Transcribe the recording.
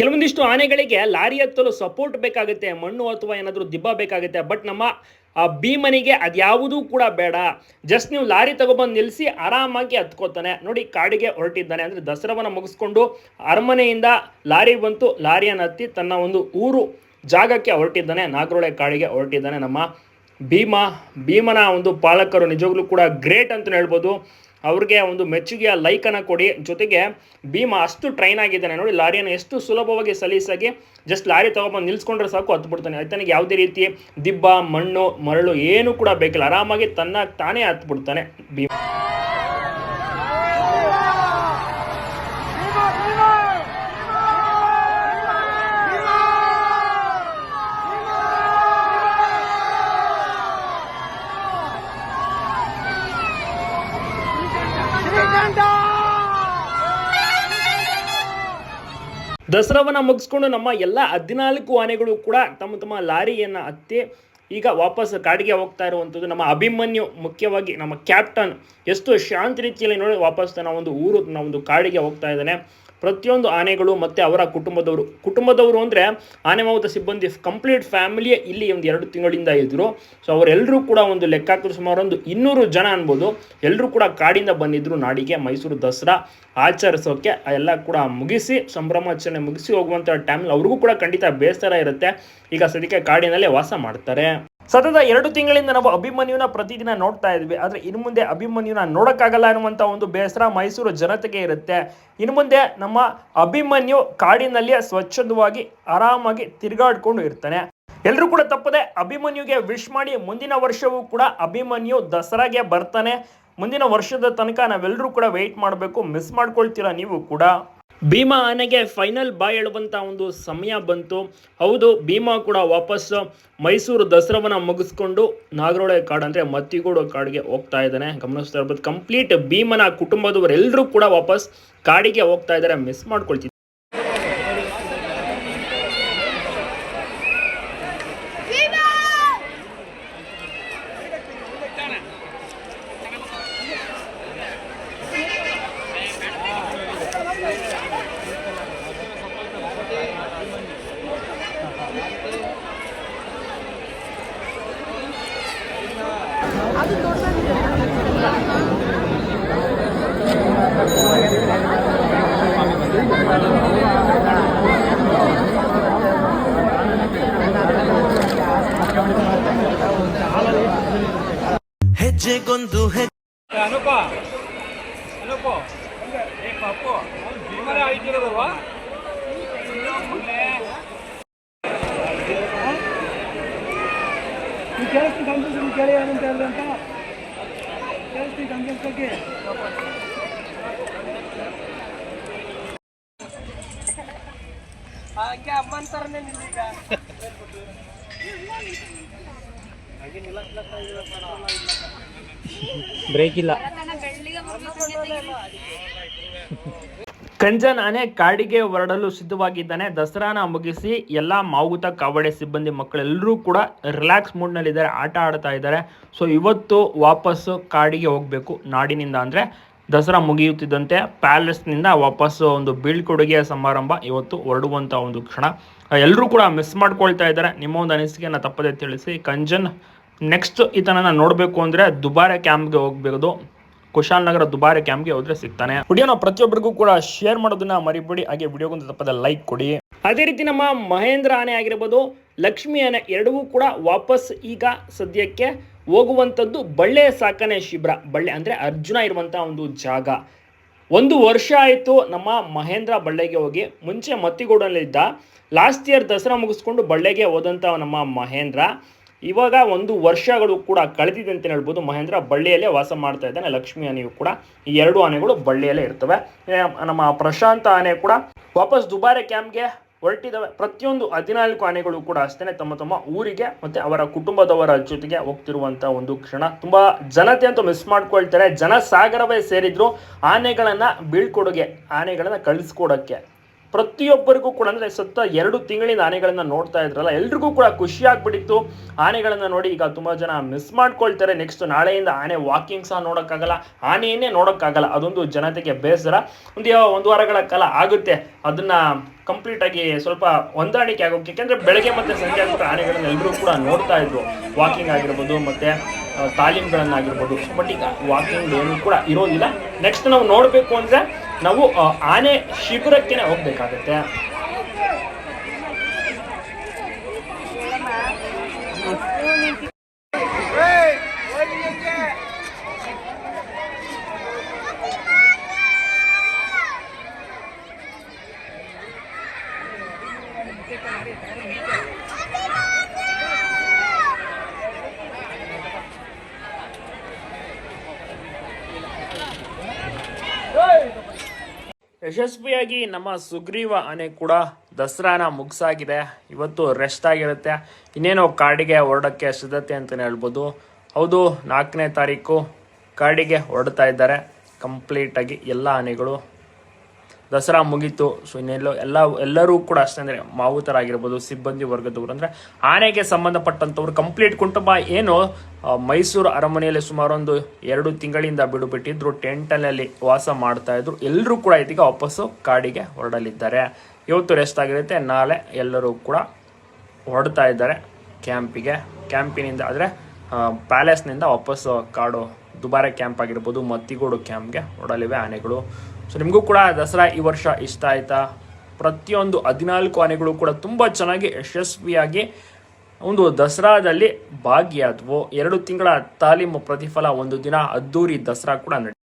ಕೆಲವೊಂದಿಷ್ಟು ಆನೆಗಳಿಗೆ ಲಾರಿ ಹತ್ತಲು ಸಪೋರ್ಟ್ ಬೇಕಾಗುತ್ತೆ, ಮಣ್ಣು ಅಥವಾ ಏನಾದರೂ ದಿಬ್ಬ ಬೇಕಾಗುತ್ತೆ ಬಟ್ ನಮ್ಮ ಭೀಮನಿಗೆ ಅದ್ಯಾವುದೂ ಕೂಡ ಬೇಡ. ಜಸ್ಟ್ ನೀವು ಲಾರಿ ತಗೊಬಂದು ನಿಲ್ಲಿಸಿ ಆರಾಮಾಗಿ ಹತ್ಕೋತಾನೆ. ನೋಡಿ, ಕಾಡಿಗೆ ಹೊರಟಿದ್ದಾನೆ. ಅಂದರೆ ದಸರಾವನ್ನು ಮುಗಿಸ್ಕೊಂಡು ಅರಮನೆಯಿಂದ ಲಾರಿ ಬಂತು, ಲಾರಿಯನ್ನು ಹತ್ತಿ ತನ್ನ ಒಂದು ಊರು ಜಾಗಕ್ಕೆ ಹೊರಟಿದ್ದಾನೆ. ನಾಗರೋಳೆ ಕಾಡಿಗೆ ಹೊರಟಿದ್ದಾನೆ ನಮ್ಮ ಭೀಮ. ಭೀಮನ ಒಂದು ಪಾಲಕರು ನಿಜವಾಗ್ಲೂ ಕೂಡ ಗ್ರೇಟ್ ಅಂತಲೇ ಹೇಳ್ಬೋದು. ಅವ್ರಿಗೆ ಒಂದು ಮೆಚ್ಚುಗೆಯ ಲೈಕನ್ನು ಕೊಡಿ. ಜೊತೆಗೆ ಭೀಮ ಅಷ್ಟು ಟ್ರೈನ್ ಆಗಿದ್ದಾನೆ ನೋಡಿ, ಲಾರಿಯನ್ನು ಎಷ್ಟು ಸುಲಭವಾಗಿ ಸಲೀಸಾಗಿ ಜಸ್ಟ್ ಲಾರಿ ತಗೊಬಂದು ನಿಲ್ಸ್ಕೊಂಡ್ರೆ ಸಾಕು ಹತ್ಬಿಡ್ತಾನೆ ಆತನಿಗೆ ಯಾವುದೇ ರೀತಿ ದಿಬ್ಬ, ಮಣ್ಣು, ಮರಳು ಏನು ಕೂಡ ಬೇಕಿಲ್ಲ. ಆರಾಮಾಗಿ ತನ್ನ ತಾನೇ ಹತ್ಬಿಡ್ತಾನೆ ಭೀಮ. ದಸರಾವನ್ನ ಮುಗಿಸ್ಕೊಂಡು ನಮ್ಮ ಎಲ್ಲ ಹದಿನಾಲ್ಕು ಆನೆಗಳು ಕೂಡ ತಮ್ಮ ತಮ್ಮ ಲಾರಿಯನ್ನು ಹತ್ತಿ ಈಗ ವಾಪಸ್ ಕಾಡಿಗೆ ಹೋಗ್ತಾ ಇರುವಂಥದ್ದು. ನಮ್ಮ ಅಭಿಮನ್ಯು ಮುಖ್ಯವಾಗಿ ನಮ್ಮ ಕ್ಯಾಪ್ಟನ್ ಎಷ್ಟು ಶಾಂತ ರೀತಿಯಲ್ಲಿ ನೋಡಿ ವಾಪಸ್ ತನ್ನ ಒಂದು ಊರು, ತನ್ನ ಒಂದು ಕಾಡಿಗೆ ಹೋಗ್ತಾ ಇದ್ದಾನೆ. ಪ್ರತಿಯೊಂದು ಆನೆಗಳು ಮತ್ತು ಅವರ ಕುಟುಂಬದವರು. ಕುಟುಂಬದವರು ಅಂದರೆ ಆನೆ ಮಾವುತ ಸಿಬ್ಬಂದಿ ಕಂಪ್ಲೀಟ್ ಫ್ಯಾಮಿಲಿಯೇ ಇಲ್ಲಿ ಒಂದು ಎರಡು ತಿಂಗಳಿಂದ ಇದ್ದರು ಸೊ ಅವರೆಲ್ಲರೂ ಕೂಡ ಒಂದು ಲೆಕ್ಕಾಕರು ಸುಮಾರು ಒಂದು ಇನ್ನೂರು ಜನ ಅನ್ಬೋದು. ಎಲ್ಲರೂ ಕೂಡ ಕಾಡಿಂದ ಬಂದಿದ್ದರು ನಾಡಿಗೆ, ಮೈಸೂರು ದಸರಾ ಆಚರಿಸೋಕೆ. ಎಲ್ಲ ಕೂಡ ಮುಗಿಸಿ, ಸಂಭ್ರಮಾಚರಣೆ ಮುಗಿಸಿ ಹೋಗುವಂಥ ಟೈಮಲ್ಲಿ ಅವ್ರಿಗೂ ಕೂಡ ಖಂಡಿತ ಬೇಸರ ಇರುತ್ತೆ. ಈಗ ಸದ್ಯಕ್ಕೆ ಕಾಡಿನಲ್ಲೇ ವಾಸ ಮಾಡ್ತಾರೆ. ಸತತ ಎರಡು ತಿಂಗಳಿಂದ ನಾವು ಅಭಿಮನ್ಯುನ ಪ್ರತಿದಿನ ನೋಡ್ತಾ ಇದ್ವಿ. ಆದರೆ ಇನ್ನು ಮುಂದೆ ಅಭಿಮನ್ಯುನ ನೋಡೋಕ್ಕಾಗಲ್ಲ ಅನ್ನುವಂಥ ಒಂದು ಬೇಸರ ಮೈಸೂರು ಜನತೆಗೆ ಇರುತ್ತೆ. ಇನ್ನು ಮುಂದೆ ನಮ್ಮ ಅಭಿಮನ್ಯು ಕಾಡಿನಲ್ಲಿ ಸ್ವಚ್ಛಂದವಾಗಿ ಆರಾಮಾಗಿ ತಿರುಗಾಡ್ಕೊಂಡು ಇರ್ತಾನೆ. ಎಲ್ಲರೂ ಕೂಡ ತಪ್ಪದೆ ಅಭಿಮನ್ಯುಗೆ ವಿಶ್ ಮಾಡಿ ಮುಂದಿನ ವರ್ಷವೂ ಕೂಡ ಅಭಿಮನ್ಯು ದಸರಾಗೆ ಬರ್ತಾನೆ. ಮುಂದಿನ ವರ್ಷದ ತನಕ ನಾವೆಲ್ಲರೂ ಕೂಡ ವೆಯ್ಟ್ ಮಾಡಬೇಕು ಮಿಸ್ ಮಾಡ್ಕೊಳ್ತೀರಾ ನೀವು ಕೂಡ? ಭೀಮಾ ಆನೆಗೆ ಫೈನಲ್ ಬಾಯ್ ಹೇಳುವಂಥ ಒಂದು ಸಮಯ ಬಂತು. ಹೌದು, ಭೀಮಾ ಕೂಡ ವಾಪಸ್ ಮೈಸೂರು ದಸರಾವನ್ನ ಮುಗಿಸ್ಕೊಂಡು ನಾಗರೋಳೆ ಕಾಡು ಅಂದರೆ ಮತ್ತಿಗೋಡು ಕಾಡಿಗೆ ಹೋಗ್ತಾ ಇದ್ದಾನೆ. ಗಮನಿಸ್ತಾ ಇರ್ಬೋದು ಕಂಪ್ಲೀಟ್ ಭೀಮನ ಕುಟುಂಬದವರೆಲ್ಲರೂ ಕೂಡ ವಾಪಸ್ ಕಾಡಿಗೆ ಹೋಗ್ತಾ ಇದ್ದಾರೆ. ಮಿಸ್ ಮಾಡ್ಕೊಳ್ತಿದ್ದಾರೆ? ಹೆಜ್ಜೆಗೊಂದು ಹೆಜ್ಜೆ ಅನುಪ. ಅನುಪ. ಕೇಳಿಸ್ತೀನಿ ಕಂಪ್ಯೂಟರ್ ಕೇಳಿ ಏನಂತ ಹೇಳಿದೆ ಅಂತ? ಕೇಳಿಸ್ತೀನಿ ಕಂಪ್ಯೂಟರ್ ಬಗ್ಗೆ ಹಂಗೆ ಅಮ್ಮನ ಥರನೇ ನಿಲ್ಲೀಗ ಬ್ರೇಕ್ ಇಲ್ಲ. ಕಂಜನ್ ಆನೆ ಕಾಡಿಗೆ ಹೊರಡಲು ಸಿದ್ಧವಾಗಿದ್ದಾನೆ. ದಸರಾನ ಮುಗಿಸಿ ಎಲ್ಲ ಮಾವುತ ಕಾವಡೆ ಸಿಬ್ಬಂದಿ ಮಕ್ಕಳೆಲ್ಲರೂ ಕೂಡ ರಿಲ್ಯಾಕ್ಸ್ ಮೂಡ್ನಲ್ಲಿದ್ದಾರೆ ಆಟ ಆಡ್ತಾ ಇದ್ದಾರೆ. ಸೊ ಇವತ್ತು ವಾಪಸ್ಸು ಕಾಡಿಗೆ ಹೋಗಬೇಕು. ನಾಡಿನಿಂದ ಅಂದರೆ ದಸರಾ ಮುಗಿಯುತ್ತಿದ್ದಂತೆ ಪ್ಯಾಲೇಸ್ನಿಂದ ವಾಪಸ್ಸು ಒಂದು ಬೀಳ್ಕೊಡುಗೆಯ ಸಮಾರಂಭ ಇವತ್ತು ಹೊರಡುವಂಥ ಒಂದು ಕ್ಷಣ. ಎಲ್ಲರೂ ಕೂಡ ಮಿಸ್ ಮಾಡ್ಕೊಳ್ತಾ ಇದ್ದಾರೆ. ನಿಮ್ಮ ಒಂದು ಅನಿಸಿಕೆಯನ್ನು ತಪ್ಪದೆ ತಿಳಿಸಿ. ಕಂಜನ್ ನೆಕ್ಸ್ಟ್ ಈತನನ್ನ ನೋಡಬೇಕು ಅಂದರೆ ದುಬಾರೆ ಕ್ಯಾಂಪ್ಗೆ ಹೋಗಬೇಕು ಕುಶಾಲನಗರ ದುಬಾರೆ ಕ್ಯಾಂಪ್ಗೆ ಹೋದ್ರೆ ಸಿಗ್ತಾನೆ. ವಿಡಿಯೋನ ಪ್ರತಿಯೊಬ್ಬರಿಗೂ ಕೂಡ ಶೇರ್ ಮಾಡೋದನ್ನ ಮರಿಬೇಡಿ. ಹಾಗೆ ವಿಡಿಯೋಗೊಂದು ತಪ್ಪದ ಲೈಕ್ ಕೊಡಿ. ಅದೇ ರೀತಿ ನಮ್ಮ ಮಹೇಂದ್ರ ಆನೆ ಆಗಿರ್ಬೋದು, ಲಕ್ಷ್ಮಿ ಆನೆ ಎರಡೂ ಕೂಡ ವಾಪಸ್ ಈಗ ಸದ್ಯಕ್ಕೆ ಹೋಗುವಂಥದ್ದು ಬಳ್ಳೆ ಸಾಕನೆ ಶಿಬಿರ. ಬಳ್ಳೆ ಅಂದರೆ ಅರ್ಜುನ ಇರುವಂಥ ಒಂದು ಜಾಗ. ಒಂದು ವರ್ಷ ಆಯಿತು ನಮ್ಮ ಮಹೇಂದ್ರ ಬಳ್ಳೆಗೆ ಹೋಗಿ. ಮುಂಚೆ ಮತ್ತಿಗೂಡಲ್ಲಿದ್ದ ಲಾಸ್ಟ್ ಇಯರ್ ದಸರಾ ಮುಗಿಸ್ಕೊಂಡು ಬಳ್ಳೆಗೆ ಹೋದಂಥ ನಮ್ಮ ಮಹೇಂದ್ರ. ಇವಾಗ ಒಂದು ವರ್ಷಗಳು ಕೂಡ ಕಳೆದಿದೆ ಅಂತ ಹೇಳ್ಬೋದು. ಮಹೇಂದ್ರ ಬಳ್ಳಿಯಲ್ಲೇ ವಾಸ ಮಾಡ್ತಾ ಇದ್ದಾನೆ. ಲಕ್ಷ್ಮಿ ಆನೆಯು ಕೂಡ ಈ ಎರಡು ಆನೆಗಳು ಬಳ್ಳಿಯಲ್ಲೇ ಇರ್ತವೆ. ನಮ್ಮ ಪ್ರಶಾಂತ ಆನೆ ಕೂಡ ವಾಪಸ್ ದುಬಾರೆ ಕ್ಯಾಂಪ್ಗೆ ಹೊರಟಿದ್ದಾವೆ. ಪ್ರತಿಯೊಂದು ಹದಿನಾಲ್ಕು ಆನೆಗಳು ಕೂಡ ಅಷ್ಟೇ ತಮ್ಮ ತಮ್ಮ ಊರಿಗೆ ಮತ್ತೆ ಅವರ ಕುಟುಂಬದವರ ಜೊತೆಗೆ ಹೋಗ್ತಿರುವಂಥ ಒಂದು ಕ್ಷಣ. ತುಂಬಾ ಜನತೆ ಅಂತೂ ಮಿಸ್ ಮಾಡ್ಕೊಳ್ತಾರೆ. ಜನ ಸಾಗರವೇ ಸೇರಿದ್ರು ಆನೆಗಳನ್ನ ಬೀಳ್ಕೊಡುಗೆ, ಆನೆಗಳನ್ನ ಕಳಿಸ್ಕೊಡಕ್ಕೆ. ಪ್ರತಿಯೊಬ್ಬರಿಗೂ ಕೂಡ ಅಂದರೆ ಸತ್ತ ಎರಡು ತಿಂಗಳಿಂದ ಆನೆಗಳನ್ನು ನೋಡ್ತಾ ಇದ್ರಲ್ಲ, ಎಲ್ರಿಗೂ ಕೂಡ ಖುಷಿ ಆಗ್ಬಿಟ್ಟಿತ್ತು. ಆನೆಗಳನ್ನು ನೋಡಿ ಈಗ ತುಂಬ ಜನ ಮಿಸ್ ಮಾಡ್ಕೊಳ್ತಾರೆ. ನೆಕ್ಸ್ಟ್ ನಾಳೆಯಿಂದ ಆನೆ ವಾಕಿಂಗ್ ಸಹ ನೋಡೋಕ್ಕಾಗಲ್ಲ. ಆನೆಯನ್ನೇ ನೋಡೋಕ್ಕಾಗಲ್ಲ. ಅದೊಂದು ಜನತೆಗೆ ಬೇಸರ. ಒಂದು ಯಾವ- ಒಂದು ವಾರಗಳ ಕಾಲ ಆಗುತ್ತೆ. ಅದನ್ನ ಕಂಪ್ಲೀಟ್ ಆಗಿ ಸ್ವಲ್ಪ ಹೊಂದಾಣಿಕೆ ಆಗೋಕೆ, ಯಾಕೆಂದ್ರೆ ಬೆಳಗ್ಗೆ ಮತ್ತೆ ಸಂಜೆ ಆಗ್ಬಿಟ್ಟು ಆನೆಗಳನ್ನು ಎಲ್ಲರೂ ಕೂಡ ನೋಡ್ತಾ ಇದ್ರು. ವಾಕಿಂಗ್ ಆಗಿರ್ಬೋದು ಮತ್ತೆ ತಾಲೀಮ್ಗಳನ್ನಾಗಿರ್ಬೋದು. ಬಟ್ ಈಗ ವಾಕಿಂಗ್ ಏನು ಕೂಡ ಇರೋದಿಲ್ಲ. ನೆಕ್ಸ್ಟ್ ನಾವು ನೋಡಬೇಕು ಅಂದ್ರೆ ನಾವು ಆನೆ ಶಿಬಿರಕ್ಕೆ ಹೋಗ್ಬೇಕಾಗತ್ತೆ. ಯಶಸ್ವಿಯಾಗಿ ನಮ್ಮ ಸುಗ್ರೀವ ಆನೆ ಕೂಡ ದಸರಾನ ಮುಗಿಸಾಗಿದೆ. ಇವತ್ತು ರೆಸ್ಟ್ ಆಗಿರುತ್ತೆ. ಇನ್ನೇನೋ ಕಾಡಿಗೆ ಹೊರಡಕ್ಕೆ ಸಿದ್ಧತೆ ಅಂತಲೇ ಹೇಳ್ಬೋದು. ಹೌದು, ನಾಲ್ಕನೇ ತಾರೀಕು ಕಾಡಿಗೆ ಹೊರಡ್ತಾ ಇದ್ದಾರೆ. ಕಂಪ್ಲೀಟಾಗಿ ಎಲ್ಲ ಆನೆಗಳು ದಸರಾ ಮುಗೀತು. ಸೊ ಇನ್ನೆಲ್ಲೋ ಎಲ್ಲ, ಎಲ್ಲರೂ ಕೂಡ ಅಷ್ಟೇ ಅಂದರೆ ಮಾವುತರಾಗಿರ್ಬೋದು, ಸಿಬ್ಬಂದಿ ವರ್ಗದವರು. ಅಂದರೆ ಆನೆಗೆ ಸಂಬಂಧಪಟ್ಟಂಥವ್ರು ಕಂಪ್ಲೀಟ್ ಕುಟುಂಬ. ಏನು ಮೈಸೂರು ಅರಮನೆಯಲ್ಲಿ ಸುಮಾರು ಒಂದು ಎರಡು ತಿಂಗಳಿಂದ ಬಿಡುಬಿಟ್ಟಿದ್ರು. ಟೆಂಟಲ್ಲಿ ವಾಸ ಮಾಡ್ತಾ ಇದ್ರು. ಎಲ್ಲರೂ ಕೂಡ ಇದೀಗ ವಾಪಸ್ಸು ಕಾಡಿಗೆ ಹೊರಡಲಿದ್ದಾರೆ. ಇವತ್ತು ರೆಸ್ಟ್ ಆಗಿರುತ್ತೆ. ನಾಳೆ ಎಲ್ಲರೂ ಕೂಡ ಹೊರಡ್ತಾ ಇದ್ದಾರೆ ಕ್ಯಾಂಪಿಗೆ. ಕ್ಯಾಂಪಿನಿಂದ ಅಂದರೆ ಪ್ಯಾಲೇಸ್ನಿಂದ ವಾಪಸ್ಸು ಕಾಡು. ದುಬಾರೆ ಕ್ಯಾಂಪ್ ಆಗಿರ್ಬೋದು, ಮತ್ತಿಗೋಡು ಕ್ಯಾಂಪ್ಗೆ ಹೊರಡಲಿವೆ ಆನೆಗಳು. ಸೊ ನಿಮಗೂ ಕೂಡ ದಸರಾ ಈ ವರ್ಷ ಇಷ್ಟ ಆಯ್ತಾ? ಪ್ರತಿಯೊಂದು ಹದಿನಾಲ್ಕು ಆನೆಗಳು ಕೂಡ ತುಂಬ ಚೆನ್ನಾಗಿ ಯಶಸ್ವಿಯಾಗಿ ಒಂದು ದಸರಾದಲ್ಲಿ ಭಾಗಿಯಾದವು. ಎರಡು ತಿಂಗಳ ತಾಲೀಮು ಪ್ರತಿಫಲ ಒಂದು ದಿನ ಅದ್ದೂರಿ ದಸರಾ ಕೂಡ